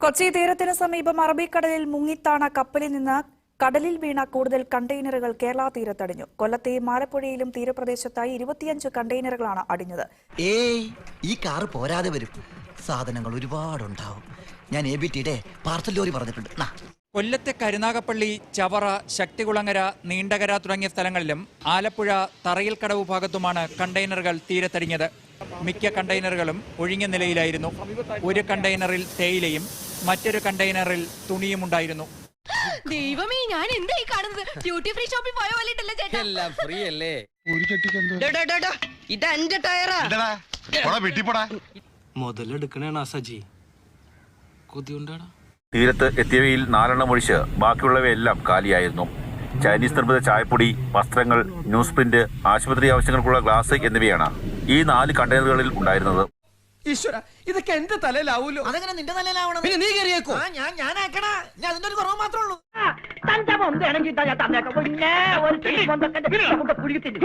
കൊച്ചി തീരത്തിന് സമീപം അറബിക്കടലിൽ മുങ്ങിത്താണ കപ്പലിൽ നിന്ന് കടലിൽ വീണ കൂടുതൽ കണ്ടെയ്നറുകൾ കേരള തീരത്തടിഞ്ഞു. കൊല്ലത്തെയും ആലപ്പുഴയിലും തീരപ്രദേശത്തായി ഇരുപത്തിയഞ്ച് കണ്ടെയ്നറുകളാണ് അടിഞ്ഞത്. ഏയ് ഈ കാറ് പോരാതെ വരും. സാധനങ്ങൾ ഒരുപാടുണ്ടാവും. ഞാൻ എ ബി ടിയുടെ പാർസൽ ലോറി പറഞ്ഞിട്ടുണ്ട്. നാ. കൊല്ലത്തെ കരുനാഗപ്പള്ളി ചവറ ശക്തികുളങ്ങര നീണ്ടകര തുടങ്ങിയ സ്ഥലങ്ങളിലും ആലപ്പുഴ തറയിൽ കടവ് ഭാഗത്തുമാണ് കണ്ടെയ്നറുകൾ തീരത്തടിഞ്ഞത്. മിക്ക കണ്ടെയ്നറുകളും ഒഴിഞ്ഞ നിലയിലായിരുന്നു. ഒരു കണ്ടെയ്നറിൽ തേയിലയും മറ്റൊരു കണ്ടെയ്നറിൽ തുണിയും ഉണ്ടായിരുന്നു. ദൈവമേ ഞാൻ എന്തായി കാണുന്നത്? ഡ്യൂട്ടി ഫ്രീ ഷോപ്പിൽ പോയ പോലെ ഉണ്ടല്ലോ ചേട്ടാ? എല്ലാം ഫ്രീ അല്ലേ? ഇത് എന്റെ ടയറാ. ഇതെടാ, പോടാ, വീട്ടിൽ പോടാ. മുതലെടുക്കണേണ സജി. കൊതിയുണ്ടാടാ? തീരത്ത് എത്തിയവയിൽ നാലെണ്ണം ഒഴിച്ച് ബാക്കിയുള്ളവയെല്ലാം കാലിയായിരുന്നു. ചൈനീസ് നിർമ്മിത ചായപ്പൊടി വസ്ത്രങ്ങൾ ന്യൂസ് പ്രിന്റ് ആശുപത്രി ആവശ്യങ്ങൾക്കുള്ള ഗ്ലാസ് എന്നിവയാണ് ഈ നാല് കണ്ടെയ്നറുകളിൽ ഉണ്ടായിരുന്നത്. ഈശ്വര ഇതൊക്കെ എന്റെ തലയിലാവൂലോ അതെങ്ങനെ നിന്റെ തലയിലാവണം പിന്നെ നീ കയറിയേക്കോ ആ ഞാൻ ഞാനാക്കണാ ഞാൻ അതിന്റെ ഒരു കുറവ് മാത്രമേ ഉള്ളൂ തന്റെ ഞാൻ തന്നേക്കാം പിന്നെ ഒരു മൊന്ത കിട്ടിട്ട്